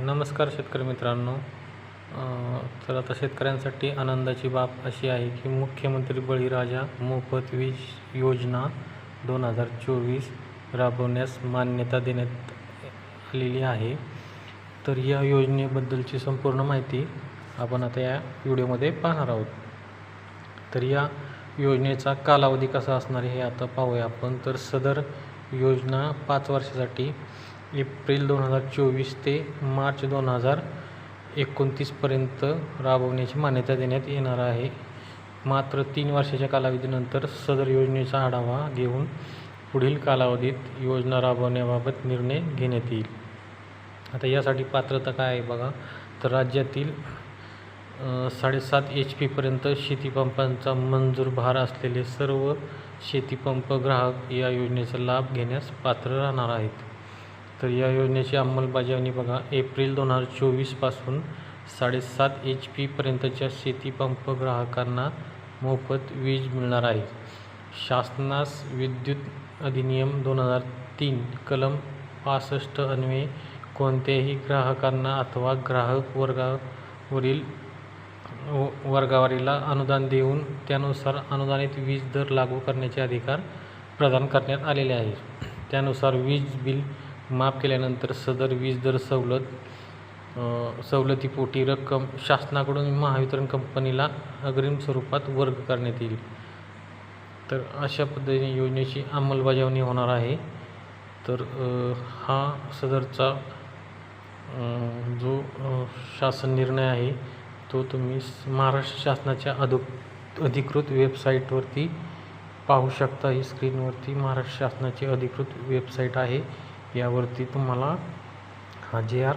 नमस्कार शेतकरी मित्रांनो. तर आता शेतकऱ्यांसाठी आनंदाची बाब अशी आहे की मुख्यमंत्री बळीराजा मोफत वीज योजना दोन हजार चोवीस राबवण्यास मान्यता देण्यात आलेली आहे. तर या योजनेबद्दलची संपूर्ण माहिती आपण आता या व्हिडिओमध्ये पाहणार आहोत. तर या योजनेचा कालावधी कसा असणार हे आता पाहूया आपण. तर सदर योजना पाच वर्षासाठी एप्रिल दोन हजार चोवीस ते मार्च दोन हजार एकोणतीसपर्यंत राबवण्याची मान्यता देण्यात येणार आहे. मात्र तीन वर्षाच्या कालावधीनंतर सदर योजनेचा आढावा घेऊन पुढील कालावधीत योजना राबवण्याबाबत निर्णय घेण्यात येईल. आता यासाठी पात्रता काय आहे बघा. तर राज्यातील साडेसात एच पीपर्यंत शेतीपंपांचा मंजूर भार असलेले सर्व शेतीपंप ग्राहक या योजनेचा लाभ घेण्यास पात्र राहणार आहेत. तर या योजनेची अंमलबजावणी बघा एप्रिल दोन हजार चोवीसपासून साडेसात एच पीपर्यंतच्या शेतीपंप ग्राहकांना मोफत वीज मिळणार आहे. शासनास विद्युत अधिनियम दोन हजार तीन कलम पासष्ट अन्वये कोणत्याही ग्राहकांना अथवा ग्राहक वर्गावरील व- वर्गावारीला अनुदान देऊन त्यानुसार अनुदानित वीज दर लागू करण्याचे अधिकार प्रदान करण्यात आलेले आहे त्यानुसार वीज बिल माफ केल्यानंतर सदर वीज दर सवलत सवलतीपोटी रक्कम शासनाकडून महावितरण कंपनीला अग्रिम स्वरूपात वर्ग करण्यात येईल. तर अशा पद्धतीने योजनेची अंमलबजावणी होणार आहे. तर हा सदरचा जो शासन निर्णय आहे तो तुम्ही महाराष्ट्र शासनाच्या अधो अधिकृत वेबसाईटवरती पाहू शकता. ही स्क्रीनवरती महाराष्ट्र शासनाची अधिकृत वेबसाईट आहे. यावरती तुम्हाला हा जे आर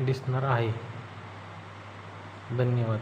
दिसणार आहे. धन्यवाद.